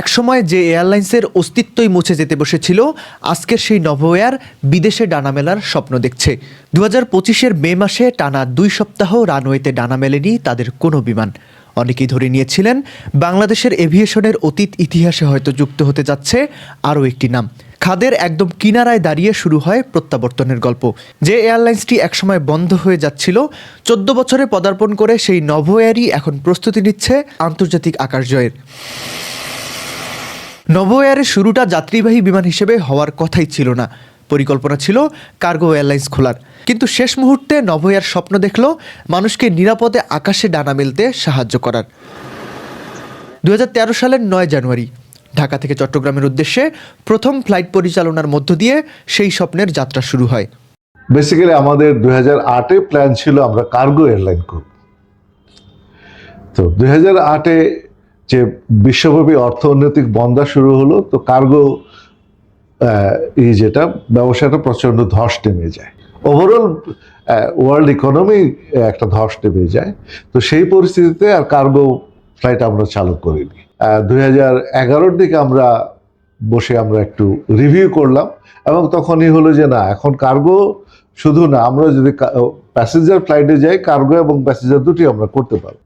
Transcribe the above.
একসময় যে এয়ারলাইন্সের অস্তিত্বই মুছে যেতে বসেছিল, আজকের সেই নভোয়ার বিদেশে ডানা মেলার স্বপ্ন দেখছে। দু হাজার পঁচিশের মে মাসে টানা দুই সপ্তাহ রানওয়েতে ডানা মেলেনি তাদের কোনো বিমান। অনেকেই ধরে নিয়েছিলেন, বাংলাদেশের এভিয়েশনের অতীত ইতিহাসে হয়তো যুক্ত হতে যাচ্ছে আরও একটি নাম। খাদের একদম কিনারায় দাঁড়িয়ে শুরু হয় প্রত্যাবর্তনের গল্প। যে এয়ারলাইন্সটি একসময় বন্ধ হয়ে যাচ্ছিল, চোদ্দ বছরে পদার্পণ করে সেই নভোয়ারই এখন প্রস্তুতি নিচ্ছে আন্তর্জাতিক আকাশ জয়ের। নভোয়ারের শুরুটা যাত্রীবাহী বিমান হিসেবে হওয়ার কথাই ছিল না। পরিকল্পনা ছিল কার্গো এয়ারলাইন্স খোলার। কিন্তু শেষ মুহূর্তে নভোয়ার স্বপ্ন দেখল মানুষকে নিরাপদে আকাশে ডানা মেলতে সাহায্য করার। দু হাজার তেরো সালের নয় জানুয়ারি, ঢাকা থেকে চট্টগ্রামের উদ্দেশ্যে প্রথম ফ্লাইট পরিচালনার মধ্য দিয়ে সেই স্বপ্নের যাত্রা শুরু হয়। বেসিক্যালি আমাদের দুই হাজার আটে প্ল্যান ছিল আমরা কার্গো এয়ারলাইন করব। তো দুই হাজার আটে যে বিশ্বব্যাপী অর্থনৈতিক বন্দা শুরু হলো, তো কার্গো এই যেটা, ব্যবসাটা প্রচণ্ড ধস নেমে যায়। ওভারঅল ওয়ার্ল্ড ইকোনমি একটা ধস নেমে যায়। তো সেই পরিস্থিতিতে আর কার্গো ফ্লাইট আমরা চালু করিনি। দুই হাজার এগারোর দিকে আমরা বসে আমরা একটু রিভিউ করলাম এবং তখনই হলো যে না, এখন কার্গো শুধু না, আমরা যদি প্যাসেঞ্জার ফ্লাইটে যাই কার্গো এবং প্যাসেঞ্জার দুটি আমরা করতে পারব।